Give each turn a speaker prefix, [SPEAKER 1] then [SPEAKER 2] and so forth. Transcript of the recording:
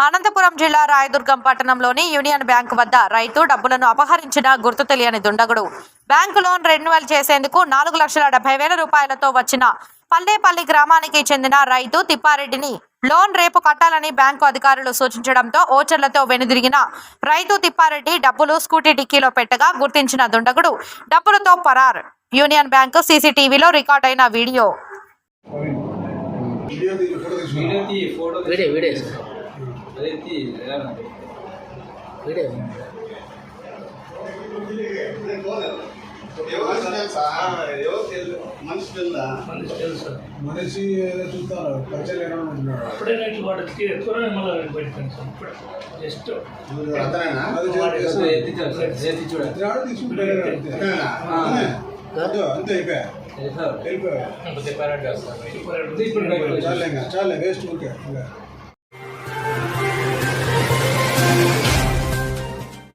[SPEAKER 1] అనంతపురం జిల్లా రాయదుర్గం పట్టణంలోని union bank వద్ద రైతు డబ్బులను అపహరించిన గుర్తు తెలియని దుండగుడు. బ్యాంకు లోన్ రెన్యువల్ చేసేందుకు నాలుగు లక్షల డెబ్బై వేల రూపాయలతో వచ్చిన పల్లేపల్లి గ్రామానికి చెందిన రైతు తిప్పారెడ్డిని లోన్ రేపు కట్టాలని బ్యాంకు అధికారులు సూచించడంతో ఓచర్లతో వెనుదిరిగిన రైతు తిప్పారెడ్డి డబ్బులు స్కూటీ డిక్కీలో పెట్టగా గుర్తించిన దుండగుడు డబ్బులతో పరార్. యూనియన్ బ్యాంకు సీసీటీవీలో రికార్డైన వీడియో.
[SPEAKER 2] వీడియో
[SPEAKER 3] మనిషి
[SPEAKER 2] మనిషి ఏదో చూస్తారు పరిచయం లేని వాడు ఉంటున్నాడు.
[SPEAKER 4] అప్పుడే నేను వాడికి త్వరగా మళ్ళీ పెట్టాను సార్ ఇప్పుడు. జస్ట్.
[SPEAKER 2] అంతే. అయిపోయా. వెళ్ళిపోయా. చాలే వేస్ట్ ఇంకా.